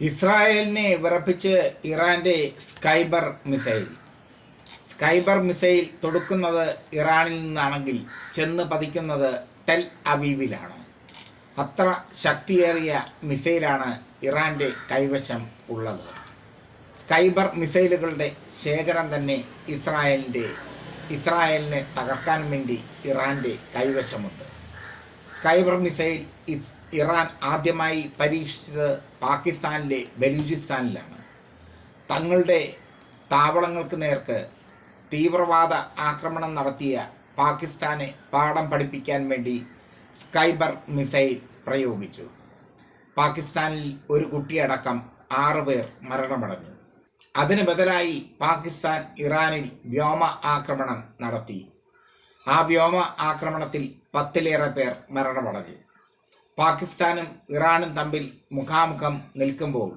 ഇസ്രായേലിനെ വിറപ്പിച്ച് ഇറാന്റെ സ്കൈബർ missile. സ്കൈബർ missile തൊടുക്കുന്നത് ഇറാനിൽ നിന്നാണെങ്കിൽ ചെന്ന് പതിക്കുന്നത് ടെൽ അവീവിലാണ്. അത്ര ശക്തിയേറിയ മിസൈലാണ് ഇറാന്റെ കൈവശം ഉള്ളത്. സ്കൈബർ മിസൈലുകളുടെ ശേഖരം തന്നെ ഇസ്രായേലിന്റെ ഇസ്രായേലിനെ തകർക്കാൻ വേണ്ടി ഇറാന്റെ കൈവശമുണ്ട്. സ്കൈബർ മിസൈൽ ഇറാൻ ആദ്യമായി പരീക്ഷിച്ചത് പാകിസ്ഥാനിലെ ബലൂചിസ്ഥാനിലാണ്. തങ്ങളുടെ താവളങ്ങൾക്ക് നേർക്ക് തീവ്രവാദ ആക്രമണം നടത്തിയ പാകിസ്ഥാനെ പാഠം പഠിപ്പിക്കാൻ വേണ്ടി സ്കൈബർ മിസൈൽ പ്രയോഗിച്ചു. പാകിസ്ഥാനിൽ ഒരു കുട്ടിയടക്കം ആറ് പേർ മരണമടഞ്ഞു. അതിന് ബദലായി പാകിസ്ഥാൻ ഇറാനിൽ വ്യോമ ആക്രമണം നടത്തി. ആ വ്യോമ ആക്രമണത്തിൽ പത്തിലേറെ പേർ മരണമടഞ്ഞു. പാകിസ്ഥാനും ഇറാനും തമ്മിൽ മുഖാമുഖം നിൽക്കുമ്പോൾ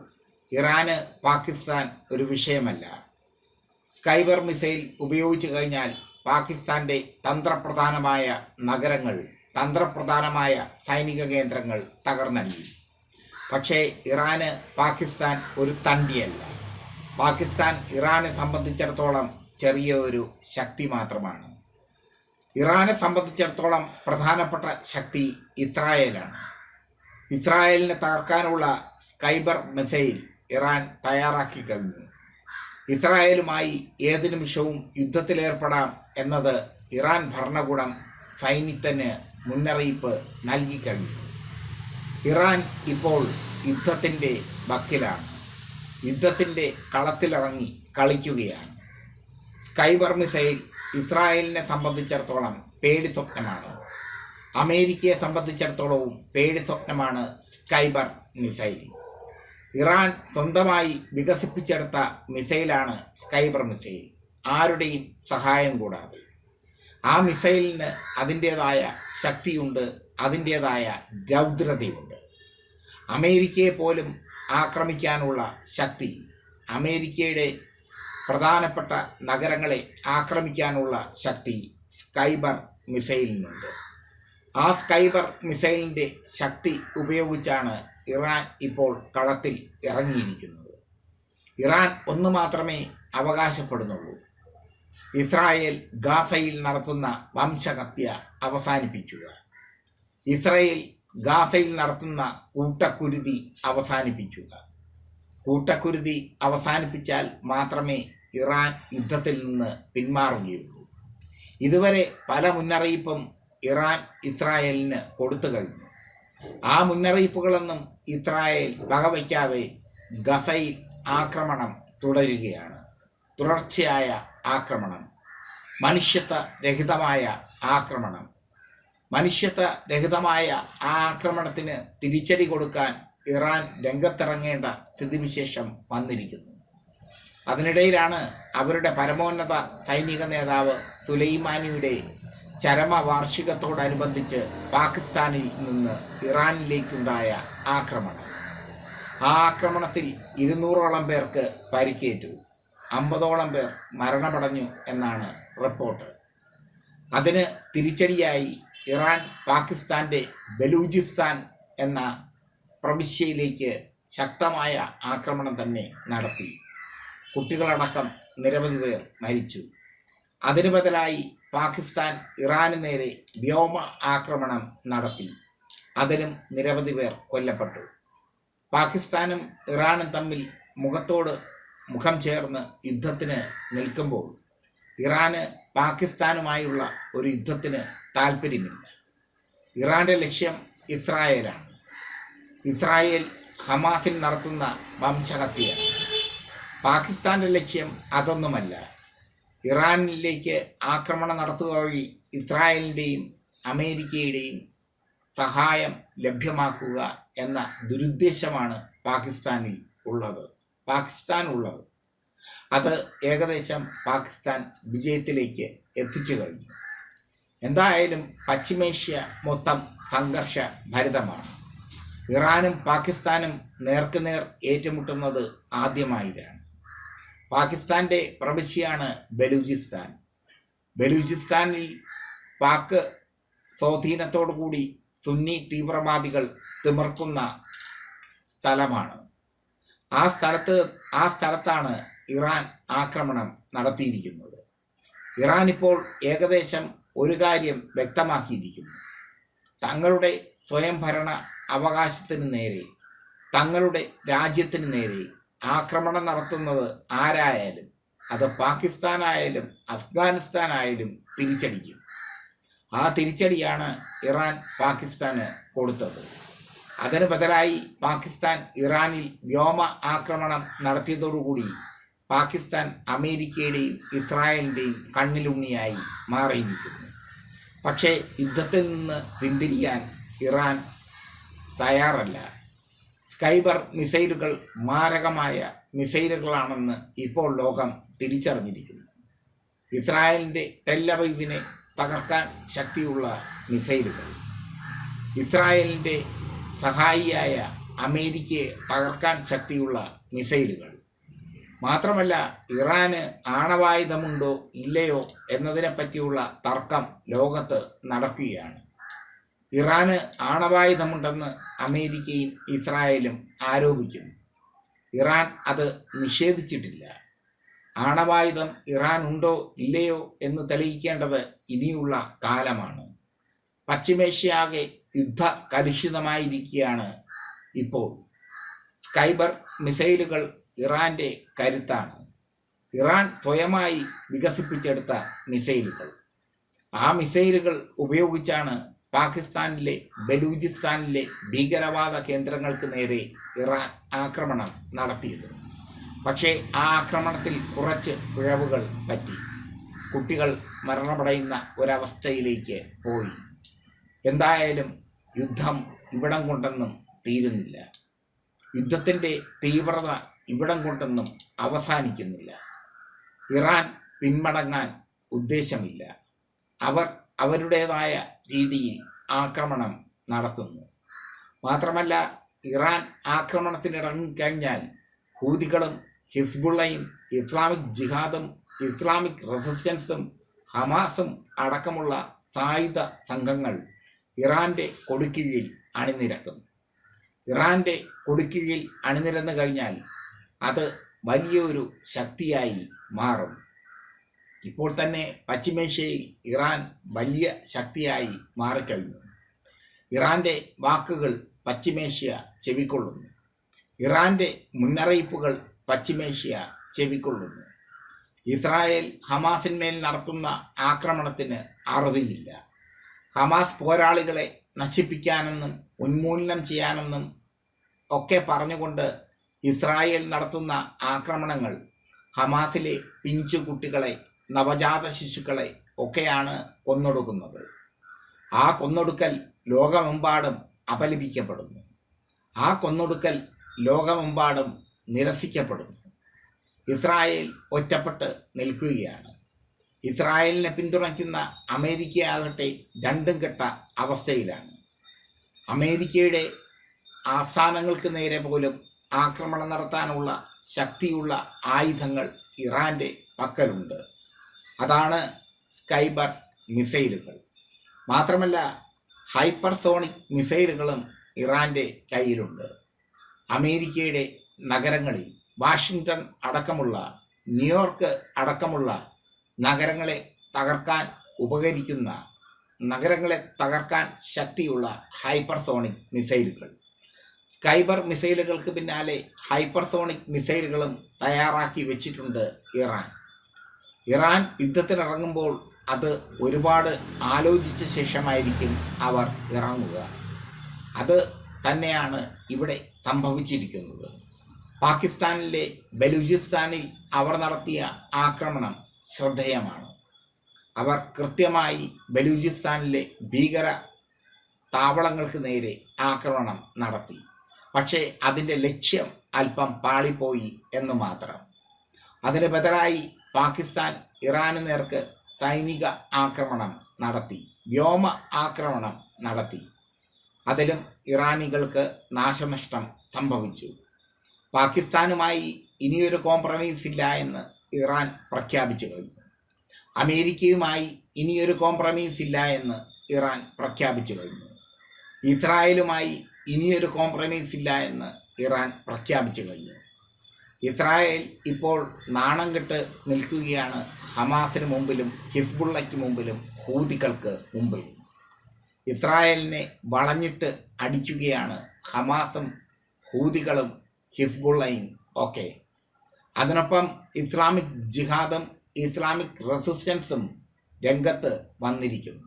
ഇറാന് പാകിസ്ഥാൻ ഒരു വിഷയമല്ല. സ്കൈബർ മിസൈൽ ഉപയോഗിച്ചു കഴിഞ്ഞാൽ പാകിസ്ഥാന്റെ തന്ത്രപ്രധാനമായ നഗരങ്ങൾ തന്ത്രപ്രധാനമായ സൈനിക കേന്ദ്രങ്ങൾ തകർന്നടിയും. പക്ഷേ ഇറാന് പാകിസ്ഥാൻ ഒരു തണ്ടിയല്ല. പാകിസ്ഥാൻ ഇറാനെ സംബന്ധിച്ചിടത്തോളം ചെറിയ ഒരു ശക്തി മാത്രമാണ്. ഇറാനെ സംബന്ധിച്ചിടത്തോളം പ്രധാനപ്പെട്ട ശക്തി ഇസ്രായേലാണ്. ഇസ്രായേലിനെ തകർക്കാനുള്ള സ്കൈബർ മിസൈൽ ഇറാൻ തയ്യാറാക്കി കഴിഞ്ഞു. ഇസ്രായേലുമായി ഏത് നിമിഷവും യുദ്ധത്തിലേർപ്പെടാം എന്നത് ഇറാൻ ഭരണകൂടം സൈന്യത്തിന് മുന്നറിയിപ്പ് നൽകി കഴിഞ്ഞു. ഇറാൻ ഇപ്പോൾ യുദ്ധത്തിന്റെ വക്കിലാണ്. യുദ്ധത്തിന്റെ കളത്തിലിറങ്ങി കളിക്കുകയാണ്. സ്കൈബർ മിസൈൽ ഇസ്രായേലിനെ സംബന്ധിച്ചിടത്തോളം പേടി സ്വപ്നമാണ്. അമേരിക്കയെ സംബന്ധിച്ചിടത്തോളവും പേടി സ്വപ്നമാണ് സ്കൈബർ മിസൈൽ. ഇറാൻ സ്വന്തമായി വികസിപ്പിച്ചെടുത്ത മിസൈലാണ് സ്കൈബർ മിസൈൽ. ആരുടെയും സഹായം കൂടാതെ. ആ മിസൈലിന് അതിന്റേതായ ശക്തിയുണ്ട് അതിന്റേതായ രൗദ്രതയുണ്ട് അമേരിക്കയെ പോലും ആക്രമിക്കാനുള്ള ശക്തി അമേരിക്കയുടെ പ്രധാനപ്പെട്ട നഗരങ്ങളെ ആക്രമിക്കാനുള്ള ശക്തി സ്കൈബർ മിസൈലിനുണ്ട്. ആ സ്കൈബർ മിസൈലിന്റെ ശക്തി ഉപയോഗിച്ചാണ് ഇറാൻ ഇപ്പോൾ കളത്തിൽ ഇറങ്ങിയിരിക്കുന്നത്. ഇറാൻ ഒന്ന് മാത്രമേ അവകാശപ്പെടുന്നുള്ളൂ. ഇസ്രായേൽ ഗാസയിൽ നടത്തുന്ന വംശഹത്യ അവസാനിപ്പിക്കുക. ഇസ്രായേൽ ഗാസയിൽ നടത്തുന്ന കൂട്ടക്കുരുതി അവസാനിപ്പിക്കുക. കൂട്ടക്കുരുതി അവസാനിപ്പിച്ചാൽ മാത്രമേ ഇറാൻ യുദ്ധത്തിൽ നിന്ന് പിന്മാറുകയുള്ളൂ. ഇതുവരെ പല മുന്നറിയിപ്പും ഇറാൻ ഇസ്രായേലിന് കൊടുത്തു കഴിഞ്ഞു. ആ മുന്നറിയിപ്പുകളൊന്നും ഇസ്രായേൽ വകവയ്ക്കാതെ ഗസയിൽ ആക്രമണം തുടരുകയാണ്. തുടർച്ചയായ ആക്രമണം. മനുഷ്യത്വ രഹിതമായ ആക്രമണം. മനുഷ്യത്വ രഹിതമായ ആ ആക്രമണത്തിന് തിരിച്ചടി കൊടുക്കാൻ ഇറാൻ രംഗത്തിറങ്ങേണ്ട സ്ഥിതിവിശേഷം വന്നിരിക്കുന്നു. അതിനിടയിലാണ് അവരുടെ പരമോന്നത സൈനിക നേതാവ് സുലൈമാനിയുടെ ചരമ വാർഷികത്തോടനുബന്ധിച്ച് പാകിസ്ഥാനിൽ നിന്ന് ഇറാനിലേക്കുണ്ടായ ആക്രമണം. ആ ആക്രമണത്തിൽ ഇരുന്നൂറോളം പേർക്ക് പരിക്കേറ്റു. അമ്പതോളം പേർ മരണമടഞ്ഞു എന്നാണ് റിപ്പോർട്ട്. അതിന് തിരിച്ചടിയായി ഇറാൻ പാകിസ്ഥാന്റെ ബലൂചിസ്ഥാൻ എന്ന പ്രവിശ്യയിലേക്ക് ശക്തമായ ആക്രമണം തന്നെ നടത്തി. കുട്ടികളടക്കം നിരവധി പേർ മരിച്ചു. അതിനു ബദലായി പാകിസ്ഥാൻ ഇറാന് നേരെ വ്യോമ ആക്രമണം നടത്തി. അതിലും നിരവധി പേർ കൊല്ലപ്പെട്ടു. പാകിസ്ഥാനും ഇറാനും തമ്മിൽ മുഖത്തോട് മുഖം ചേർന്ന് യുദ്ധത്തിന് നിൽക്കുമ്പോൾ ഇറാന് പാകിസ്ഥാനുമായുള്ള ഒരു യുദ്ധത്തിന് താല്പര്യമില്ല ഇറാന്റെ ലക്ഷ്യം ഇസ്രായേലാണ്. ഇസ്രായേൽ ഹമാസിൽ നടത്തുന്ന വംശഹത്യയാണ്. പാകിസ്ഥാന്റെ ലക്ഷ്യം അതൊന്നുമല്ല. ഇറാനിലേക്ക് ആക്രമണം നടത്തുക വഴി ഇസ്രായേലിന്റെയും അമേരിക്കയുടെയും സഹായം ലഭ്യമാക്കുക എന്ന ദുരുദ്ദേശമാണ് പാകിസ്ഥാനിൽ ഉള്ളത്. പാകിസ്ഥാൻ ഉള്ളത്. അത് ഏകദേശം പാകിസ്ഥാൻ വിജയത്തിലേക്ക് എത്തിച്ചു കഴിഞ്ഞു. എന്തായാലും പശ്ചിമേഷ്യ മൊത്തം സംഘർഷ ഭരിതമാണ് ഇറാനും പാകിസ്ഥാനും നേർക്കുനേർ ഏറ്റുമുട്ടുന്നത് ആദ്യമായിട്ടാണ്. പാകിസ്ഥാന്റെ പ്രവിശ്യയാണ് ബലൂചിസ്ഥാൻ. ബലൂചിസ്ഥാനിൽ പാക് സ്വാധീനത്തോടുകൂടി സുന്നി തീവ്രവാദികൾ തിമിർക്കുന്ന സ്ഥലമാണ്. ആ സ്ഥലത്ത് ആ സ്ഥലത്താണ് ഇറാൻ ആക്രമണം നടത്തിയിരിക്കുന്നത്. ഇറാൻ ഇപ്പോൾ ഏകദേശം ഒരു കാര്യം വ്യക്തമാക്കിയിരിക്കുന്നു. തങ്ങളുടെ സ്വയംഭരണ അവകാശത്തിന് നേരെ തങ്ങളുടെ രാജ്യത്തിന് നേരെ ആക്രമണം നടത്തുന്നത് ആരായാലും അത് പാകിസ്ഥാനായാലും അഫ്ഗാനിസ്ഥാനായാലും തിരിച്ചടിക്കും. ആ തിരിച്ചടിയാണ് ഇറാൻ പാകിസ്ഥാന് കൊടുത്തത്. അതിന് ബദലായി പാകിസ്ഥാൻ ഇറാനിൽ വ്യോമ ആക്രമണം നടത്തിയതോടുകൂടി പാകിസ്ഥാൻ അമേരിക്കയുടെയും ഇസ്രായേലിന്റെയും കണ്ണിലുണ്ണിയായി മാറിയിരിക്കുന്നു. പക്ഷേ യുദ്ധത്തിൽ നിന്ന് പിന്തിരിയാൻ ഇറാൻ തയ്യാറല്ല. സ്കൈബർ മിസൈലുകൾ മാരകമായ മിസൈലുകളാണെന്ന് ഇപ്പോൾ ലോകം തിരിച്ചറിഞ്ഞിരിക്കുന്നു. ഇസ്രായേലിന്റെ ടെല്ലവൈവിനെ തകർക്കാൻ ശക്തിയുള്ള മിസൈലുകൾ. ഇസ്രായേലിന്റെ സഹായിയായ അമേരിക്കയെ തകർക്കാൻ ശക്തിയുള്ള മിസൈലുകൾ. മാത്രമല്ല ഇറാന് ആണവായുധമുണ്ടോ ഇല്ലയോ എന്നതിനെപ്പറ്റിയുള്ള തർക്കം ലോകത്ത് നടക്കുകയാണ്. ഇറാന് ആണവായുധമുണ്ടെന്ന് അമേരിക്കയും ഇസ്രായേലും ആരോപിക്കുന്നു. ഇറാൻ അത് നിഷേധിച്ചിട്ടില്ല. ആണവായുധം ഇറാൻ ഉണ്ടോ ഇല്ലയോ എന്ന് തെളിയിക്കേണ്ടത് ഇനിയുള്ള കാലമാണ്. പശ്ചിമേഷ്യാകെ യുദ്ധ കലുഷിതമായിരിക്കുകയാണ് ഇപ്പോൾ. സ്കൈബർ മിസൈലുകൾ ഇറാന്റെ കരുത്താണ്. ഇറാൻ സ്വയമായി വികസിപ്പിച്ചെടുത്ത മിസൈലുകൾ. ആ മിസൈലുകൾ ഉപയോഗിച്ചാണ് പാകിസ്ഥാനിലെ ബലൂചിസ്ഥാനിലെ ഭീകരവാദ കേന്ദ്രങ്ങൾക്ക് നേരെ ഇറാൻ ആക്രമണം നടത്തിയത് പക്ഷേ ആ ആക്രമണത്തിൽ കുറച്ച് പിഴവുകൾ പറ്റി. കുട്ടികൾ മരണമടയുന്ന ഒരവസ്ഥയിലേക്ക് പോയി. എന്തായാലും യുദ്ധം ഇവിടം കൊണ്ടൊന്നും തീരുന്നില്ല. യുദ്ധത്തിന്റെ തീവ്രത ഇവിടം കൊണ്ടൊന്നും അവസാനിക്കുന്നില്ല. ഇറാൻ പിന്മടങ്ങാൻ ഉദ്ദേശമില്ല. അവർ അവരുടേതായ രീതിയിൽ ആക്രമണം നടത്തുന്നു. മാത്രമല്ല ഇറാൻ ആക്രമണത്തിനിറങ്ങിക്കഴിഞ്ഞാൽ ഹൂതികളും ഹിസ്ബുള്ളയും ഇസ്ലാമിക് ജിഹാദും ഇസ്ലാമിക് റെസിസ്റ്റൻസും ഹമാസും അടക്കമുള്ള സായുധ സംഘങ്ങൾ ഇറാന്റെ കൊടുക്കീഴിൽ അണിനിരക്കും ഇറാന്റെ കൊടുക്കീഴിൽ അണിനിരന്നു കഴിഞ്ഞാൽ അത് വലിയൊരു ശക്തിയായി മാറും. ഇപ്പോൾ തന്നെ പശ്ചിമേഷ്യയിൽ ഇറാൻ വലിയ ശക്തിയായി മാറിക്കഴിഞ്ഞു. ഇറാന്റെ വാക്കുകൾ പശ്ചിമേഷ്യ ചെവിക്കൊള്ളുന്നു. ഇറാന്റെ മുന്നറിയിപ്പുകൾ പശ്ചിമേഷ്യ ചെവിക്കൊള്ളുന്നു. ഇസ്രായേൽ ഹമാസിന്മേൽ നടത്തുന്ന ആക്രമണത്തിന് അറുതിയില്ല. ഹമാസ് പോരാളികളെ നശിപ്പിക്കാനെന്നും ഉന്മൂലനം ചെയ്യാനെന്നും ഒക്കെ പറഞ്ഞുകൊണ്ട് ഇസ്രായേൽ നടത്തുന്ന ആക്രമണങ്ങൾ ഹമാസിലെ പിഞ്ചു കുട്ടികളെ നവജാത ശിശുക്കളെ ഒക്കെയാണ് കൊന്നൊടുക്കുന്നത്. ആ കൊന്നൊടുക്കൽ ലോകമെമ്പാടും അപലപിക്കപ്പെടുന്നു. ആ കൊന്നൊടുക്കൽ ലോകമെമ്പാടും നിരസിക്കപ്പെടുന്നു. ഇസ്രായേൽ ഒറ്റപ്പെട്ട് നിൽക്കുകയാണ്. ഇസ്രായേലിനെ പിന്തുണയ്ക്കുന്ന അമേരിക്കയാകട്ടെ രണ്ടും കെട്ട അവസ്ഥയിലാണ്. അമേരിക്കയുടെ ആസ്ഥാനങ്ങൾക്ക് നേരെ പോലും ആക്രമണം നടത്താനുള്ള ശക്തിയുള്ള ആയുധങ്ങൾ ഇറാന്റെ പക്കലുണ്ട്. അതാണ് സ്കൈബർ മിസൈലുകൾ. മാത്രമല്ല ഹൈപ്പർസോണിക് മിസൈലുകളും ഇറാന്റെ കയ്യിലുണ്ട്. അമേരിക്കയുടെ നഗരങ്ങളിൽ വാഷിങ്ടൺ അടക്കമുള്ള ന്യൂയോർക്ക് അടക്കമുള്ള നഗരങ്ങളെ തകർക്കാൻ ഉപകരിക്കുന്ന നഗരങ്ങളെ തകർക്കാൻ ശക്തിയുള്ള ഹൈപ്പർസോണിക് മിസൈലുകൾ. സ്കൈബർ മിസൈലുകൾക്ക് പിന്നാലെ ഹൈപ്പർസോണിക് മിസൈലുകളും തയ്യാറാക്കി വെച്ചിട്ടുണ്ട് ഇറാൻ. ഇറാൻ യുദ്ധത്തിനിറങ്ങുമ്പോൾ അത് ഒരുപാട് ആലോചിച്ച ശേഷമായിരിക്കും അവർ ഇറങ്ങുക. അത് തന്നെയാണ് ഇവിടെ സംഭവിച്ചിരിക്കുന്നത്. പാകിസ്ഥാനിലെ ബലൂചിസ്ഥാനിൽ അവർ നടത്തിയ ആക്രമണം ശ്രദ്ധേയമാണ്. അവർ കൃത്യമായി ബലൂചിസ്ഥാനിലെ ഭീകര താവളങ്ങൾക്ക് നേരെ ആക്രമണം നടത്തി. പക്ഷേ അതിന്റെ ലക്ഷ്യം അല്പം പാളിപ്പോയി എന്ന് മാത്രം. അതിന് ബദലായി പാകിസ്ഥാൻ ഇറാന് നേർക്ക് സൈനിക ആക്രമണം നടത്തി. വ്യോമ ആക്രമണം നടത്തി. അതിലും ഇറാനികൾക്ക് നാശനഷ്ടം സംഭവിച്ചു. പാകിസ്ഥാനുമായി ഇനിയൊരു കോംപ്രമൈസ് ഇല്ല എന്ന് ഇറാൻ പ്രഖ്യാപിച്ചു കഴിഞ്ഞു. അമേരിക്കയുമായി ഇനിയൊരു കോംപ്രമൈസ് ഇല്ല എന്ന് ഇറാൻ പ്രഖ്യാപിച്ചു കഴിഞ്ഞു. ഇസ്രായേലുമായി ഇനിയൊരു കോംപ്രമൈസ് ഇല്ല എന്ന് ഇറാൻ പ്രഖ്യാപിച്ചു കഴിഞ്ഞു. ഇസ്രായേൽ ഇപ്പോൾ നാണം കെട്ട് നിൽക്കുകയാണ് ഹമാസിന് മുമ്പിലും ഹിസ്ബുള്ളയ്ക്ക് മുമ്പിലും ഹൂതികൾക്ക് മുമ്പിലും ഇസ്രായേലിനെ വളഞ്ഞിട്ട് അടിക്കുകയാണ് ഹമാസും ഹൂതികളും ഹിസ്ബുള്ളയും ഒക്കെ. അതിനൊപ്പം ഇസ്ലാമിക് ജിഹാദും ഇസ്ലാമിക് റെസിസ്റ്റൻസും രംഗത്ത് വന്നിരിക്കുന്നു.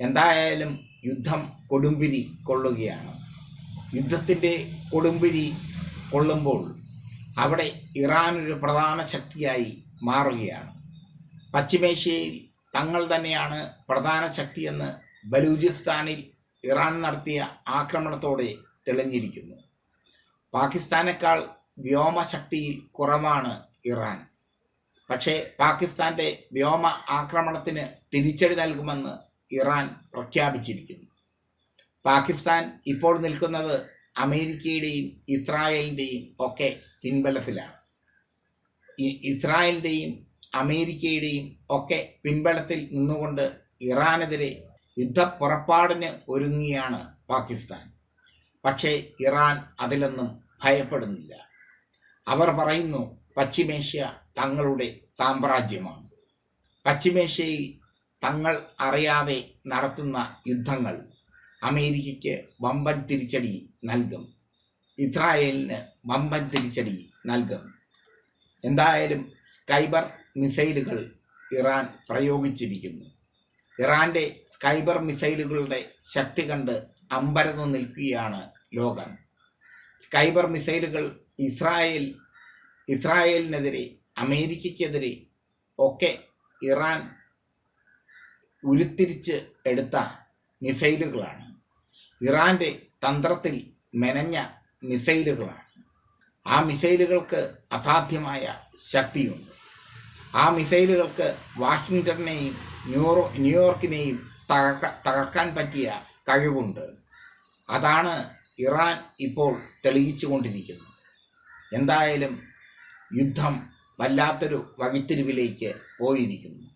എന്തായാലും യുദ്ധം കൊടുമ്പിരി കൊള്ളുകയാണ്. യുദ്ധത്തിന്റെ കൊടുമ്പിരി കൊള്ളുമ്പോൾ അവിടെ ഇറാൻ ഒരു പ്രധാന ശക്തിയായി മാറുകയാണ്. പശ്ചിമേഷ്യയിൽ തങ്ങൾ തന്നെയാണ് പ്രധാന ശക്തിയെന്ന് ബലൂചിസ്ഥാനിൽ ഇറാൻ നടത്തിയ ആക്രമണത്തോടെ തെളിഞ്ഞിരിക്കുന്നു. പാകിസ്ഥാനേക്കാൾ വ്യോമശക്തിയിൽ കുറവാണ് ഇറാൻ. പക്ഷേ പാകിസ്ഥാന്റെ വ്യോമ ആക്രമണത്തിന് തിരിച്ചടി നൽകുമെന്ന് ഇറാൻ പ്രഖ്യാപിച്ചിരിക്കുന്നു. പാകിസ്ഥാൻ ഇപ്പോൾ നിൽക്കുന്നത് അമേരിക്കയുടെയും ഇസ്രായേലിന്റെയും ഒക്കെ പിൻബലത്തിലാണ്. ഇസ്രായേലിന്റെയും അമേരിക്കയുടെയും ഒക്കെ പിൻബലത്തിൽ നിന്നുകൊണ്ട് ഇറാനെതിരെ യുദ്ധപ്പുറപ്പാടിന് ഒരുങ്ങിയാണ് പാകിസ്ഥാൻ. പക്ഷേ ഇറാൻ അതിലൊന്നും ഭയപ്പെടുന്നില്ല. അവർ പറയുന്നു പശ്ചിമേഷ്യ തങ്ങളുടെ സാമ്രാജ്യമാണ്. പശ്ചിമേഷ്യയിൽ തങ്ങൾ അറിയാതെ നടത്തുന്ന യുദ്ധങ്ങൾ അമേരിക്കയ്ക്ക് വമ്പൻ തിരിച്ചടി നൽകും. ഇസ്രായേലിന് വമ്പൻ തിരിച്ചടി നൽകും. എന്തായാലും സ്കൈബർ മിസൈലുകൾ ഇറാൻ പ്രയോഗിച്ചിരിക്കുന്നു. ഇറാന്റെ സ്കൈബർ മിസൈലുകളുടെ ശക്തി കണ്ട് അമ്പരന്ന് നിൽക്കുകയാണ് ലോകം. സ്കൈബർ മിസൈലുകൾ ഇസ്രായേൽ ഇസ്രായേലിനെതിരെ അമേരിക്കയ്ക്കെതിരെ ഒക്കെ ഇറാൻ ഉരുത്തിരിച്ച് എടുത്ത മിസൈലുകളാണ്. ഇറാന്റെ തന്ത്രത്തിൽ മെനഞ്ഞ മിസൈലുകളാണ്. ആ മിസൈലുകൾക്ക് അസാധ്യമായ ശക്തിയുണ്ട്. ആ മിസൈലുകൾക്ക് വാഷിങ്ടണിനെയും ന്യൂറോ ന്യൂയോർക്കിനെയും തകർക്ക തകർക്കാൻ പറ്റിയ കഴിവുണ്ട്. അതാണ് ഇറാൻ ഇപ്പോൾ തെളിയിച്ചു കൊണ്ടിരിക്കുന്നത് എന്തായാലും യുദ്ധം വല്ലാത്തൊരു വഴിത്തിരിവിലേക്ക് പോയിരിക്കുന്നു.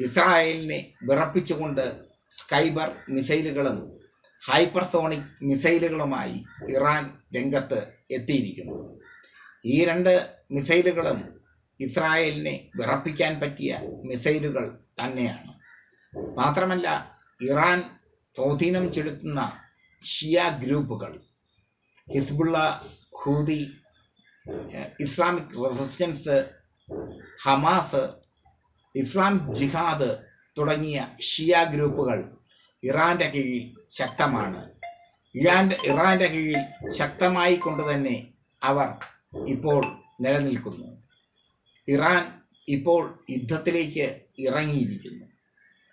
ഇസ്രായേലിനെ വിറപ്പിച്ചുകൊണ്ട് സ്കൈബർ മിസൈലുകളും ഹൈപ്പർസോണിക് മിസൈലുകളുമായി ഇറാൻ രംഗത്ത് എത്തിയിരിക്കുന്നു. ഈ രണ്ട് മിസൈലുകളും ഇസ്രായേലിനെ വിറപ്പിക്കാൻ പറ്റിയ മിസൈലുകൾ തന്നെയാണ്. മാത്രമല്ല ഇറാൻ സ്വാധീനം ചെലുത്തുന്ന ഷിയ ഗ്രൂപ്പുകൾ Hezbollah Houthi Islamic resistance Hamas Islam Jihad തുടങ്ങിയ ഷിയ ഗ്രൂപ്പുകൾ ഇറാന്റെ കീഴിൽ ശക്തമാണ്. ഇറാന്റെ ഇറാന്റെ കീഴിൽ ശക്തമായി കൊണ്ട് തന്നെ അവർ ഇപ്പോൾ നിലനിൽക്കുന്നു. ഇറാൻ ഇപ്പോൾ യുദ്ധത്തിലേക്ക് ഇറങ്ങിയിരിക്കുന്നു.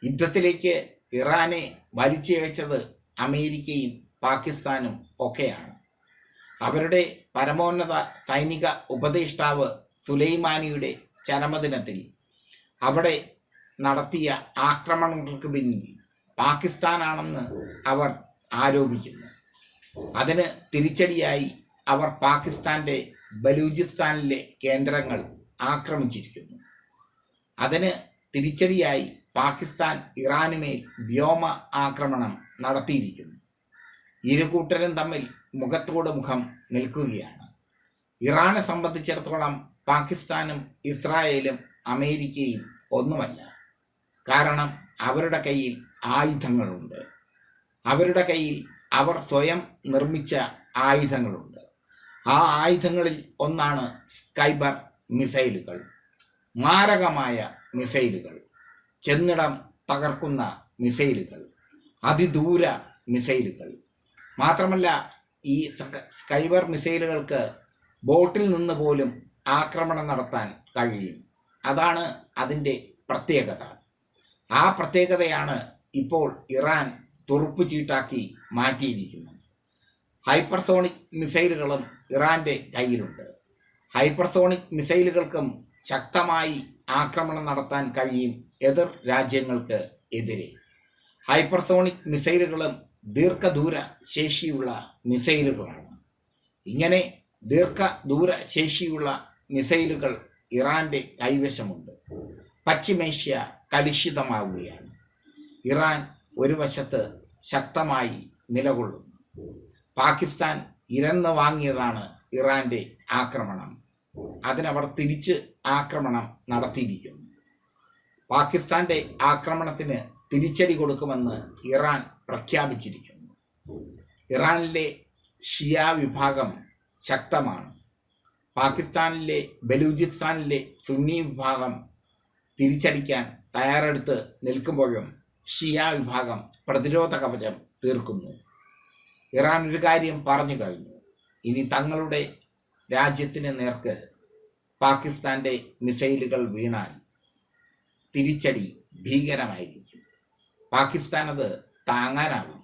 യുദ്ധത്തിലേക്ക് ഇറാനെ വലിച്ചയച്ചത് അമേരിക്കയും പാകിസ്ഥാനും ഒക്കെയാണ്. അവരുടെ പരമോന്നത സൈനിക ഉപദേഷ്ടാവ് സുലൈമാനിയുടെ ചരമദിനത്തിൽ അവിടെ നടത്തിയ ആക്രമണങ്ങൾക്ക് പിന്നിൽ പാകിസ്ഥാനാണെന്ന് അവർ ആരോപിക്കുന്നു. അതിന് തിരിച്ചടിയായി അവർ പാകിസ്ഥാന്റെ ബലൂചിസ്ഥാനിലെ കേന്ദ്രങ്ങൾ ആക്രമിച്ചിരിക്കുന്നു. അതിന് തിരിച്ചടിയായി പാകിസ്ഥാൻ ഇറാനുമേൽ വ്യോമ ആക്രമണം നടത്തിയിരിക്കുന്നു. ഇരു കൂട്ടരും തമ്മിൽ മുഖത്തോട് മുഖം നിൽക്കുകയാണ്. ഇറാനെ സംബന്ധിച്ചിടത്തോളം പാകിസ്ഥാനും ഇസ്രായേലും അമേരിക്കയും ഒന്നുമല്ല. കാരണം അവരുടെ കയ്യിൽ ആയുധങ്ങളുണ്ട്. അവരുടെ കയ്യിൽ അവർ സ്വയം നിർമ്മിച്ച ആയുധങ്ങളുണ്ട്. ആ ആയുധങ്ങളിൽ ഒന്നാണ് സ്കൈബർ മിസൈലുകൾ. മാരകമായ മിസൈലുകൾ. ചെന്നിടം തകർക്കുന്ന മിസൈലുകൾ. അതിദൂര മിസൈലുകൾ. മാത്രമല്ല ഈ സ്കൈബർ മിസൈലുകൾക്ക് ബോട്ടിൽ നിന്ന് പോലും ആക്രമണം നടത്താൻ കഴിയും. അതാണ് അതിന്റെ പ്രത്യേകത. ആ പ്രത്യേകതയാണ് ഇപ്പോൾ ഇറാൻ തുറുപ്പ് ചീട്ടാക്കി മാറ്റിയിരിക്കുന്നത്. ഹൈപ്പർസോണിക് മിസൈലുകളും ഇറാന്റെ കയ്യിലുണ്ട്. ഹൈപ്പർസോണിക് മിസൈലുകൾക്കും ശക്തമായി ആക്രമണം നടത്താൻ കഴിയും എതിർ രാജ്യങ്ങൾക്ക് എതിരെ. ഹൈപ്പർസോണിക് മിസൈലുകളും ദീർഘദൂര ശേഷിയുള്ള മിസൈലുകളാണ്. ഇങ്ങനെ ദീർഘദൂര ശേഷിയുള്ള മിസൈലുകൾ ഇറാന്റെ കൈവശമുണ്ട്. പശ്ചിമേഷ്യ കലുഷിതമാവുകയാണ്. ഇറാൻ ഒരു വശത്ത് ശക്തമായി നിലകൊള്ളുന്നു. പാകിസ്ഥാൻ ഇരന്ന് വാങ്ങിയതാണ് ഇറാന്റെ ആക്രമണം. അതിനവർ തിരിച്ച് ആക്രമണം നടത്തിയിരിക്കുന്നു. പാകിസ്ഥാന്റെ ആക്രമണത്തിന് തിരിച്ചടി കൊടുക്കുമെന്ന് ഇറാൻ പ്രഖ്യാപിച്ചിരിക്കുന്നു. ഇറാനിലെ ഷിയ വിഭാഗം ശക്തമാണ്. പാകിസ്ഥാനിലെ ബലൂചിസ്ഥാനിലെ സുന്നി വിഭാഗം തിരിച്ചടിക്കാൻ തയ്യാറെടുത്ത് നിൽക്കുമ്പോഴും ഷിയ വിഭാഗം പ്രതിരോധ കവചം തീർക്കുന്നു. ഇറാൻ ഒരു കാര്യം പറഞ്ഞു കഴിഞ്ഞു. ഇനി തങ്ങളുടെ രാജ്യത്തിന് നേർക്ക് പാകിസ്ഥാന്റെ മിസൈലുകൾ വീണാൽ തിരിച്ചടി ഭീകരമായിരിക്കും. പാകിസ്ഥാൻ അത് താങ്ങാനാവില്ല.